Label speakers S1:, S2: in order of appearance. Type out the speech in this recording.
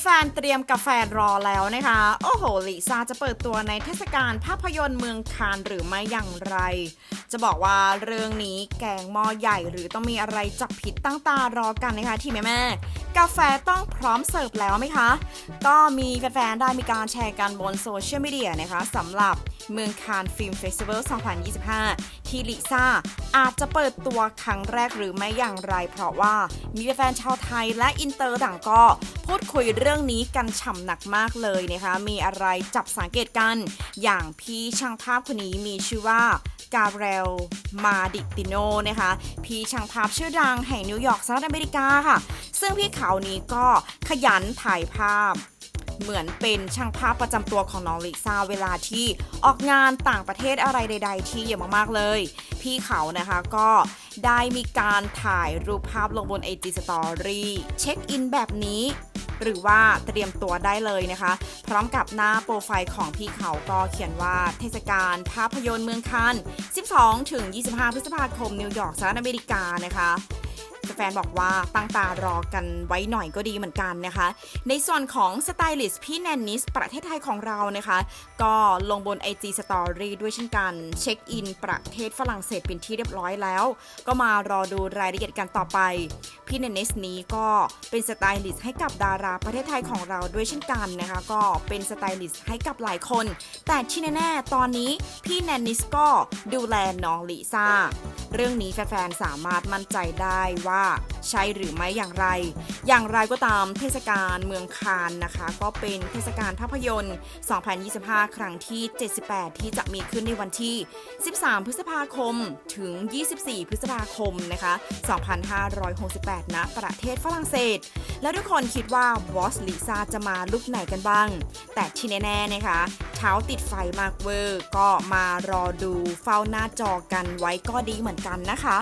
S1: แฟนๆ เตรียมกาแฟรอแล้วนะคะ โอ้โหลิซ่าจะเปิดตัวในเทศกาลภาพยนตร์เมืองคานหรือไม่อย่างไร จะบอกว่าเรื่องนี้แกงหม้อใหญ่หรือต้องมีอะไรจับผิดตั้งตารอกันนะคะที่แม่แม่กาแฟต้องพร้อมเสิร์ฟแล้วไหมคะ ก็มีแฟนๆ ได้มีการแชร์กันบนโซเชียลมีเดียนะคะสำหรับเมืองคานฟิล์มเฟสติวัล2025 ที่ลิซ่า อาจจะเปิดตัวครั้งแรกหรือไม่อย่างไร เพราะว่ามีแฟนชาวไทยและอินเตอร์ต่างก็พูดคุยเรื่องนี้กันฉ่ำหนักมากเลยนะคะ มีอะไรจับสังเกตกัน อย่างพี่ช่างภาพคนนี้มีชื่อว่ากาเบรล มาดิติโนนะคะ พี่ช่างภาพชื่อดังแห่งนิวยอร์กสหรัฐอเมริกาค่ะ ซึ่งพี่เขานี้ก็ขยันถ่ายภาพ เหมือนเป็นช่างภาพประจำตัวของน้องลิซ่าเวลาที่ออกงานต่างประเทศอะไรใด ๆ ที่เยอะมากๆเลย พี่เขานะคะก็ได้มีการถ่ายรูปภาพลงบน IG Story เช็คอินแบบนี้หรือว่าเตรียมตัวได้เลยนะคะ พร้อมกับหน้าโปรไฟล์ของพี่เขาก็เขียนว่าเทศกาลภาพยนตร์เมืองคาน12 ถึง 25 พฤษภาคมนิวยอร์กสหรัฐอเมริกานะคะ แฟนบอกว่าตั้งตารอกันไว้หน่อยก็ดีเหมือนกันนะคะ ในส่วนของสไตลิสต์พี่แนนนิสประเทศไทยของเรานะคะ ก็ลงบน IG Story ด้วยเช่นกัน เช็คอินประเทศฝรั่งเศสเป็นที่เรียบร้อยแล้ว ก็มารอดูรายละเอียดกันต่อไป พี่แนนนิสนี้ก็เป็นสไตลิสต์ให้กับดาราประเทศไทยของเราด้วยเช่นกันนะคะ ก็เป็นสไตลิสต์ให้กับหลายคน แต่ที่แน่ๆตอนนี้พี่แนนนิสก็ดูแลน้องลิซ่า เรื่องนี้แฟนๆสามารถมั่นใจได้ว่า ใช่หรือไม่อย่างไร อย่างไรก็ตามเทศกาลเมืองคานนะคะ ก็เป็นเทศกาลภาพยนตร์ 2025 ครั้งที่ 78 ที่จะมีขึ้นในวันที่ 13 พฤษภาคมถึง 24 พฤษภาคมนะคะ 2568ณประเทศฝรั่งเศส แล้วทุกคนคิดว่าบอสลิซ่าจะมาลุกไหนกันบ้าง แต่ที่แน่ๆนะคะเท้าติดไฟมากเวอร์ ก็มารอดูเฝ้าหน้าจอกันไว้ก็ดีเหมือนกันนะคะ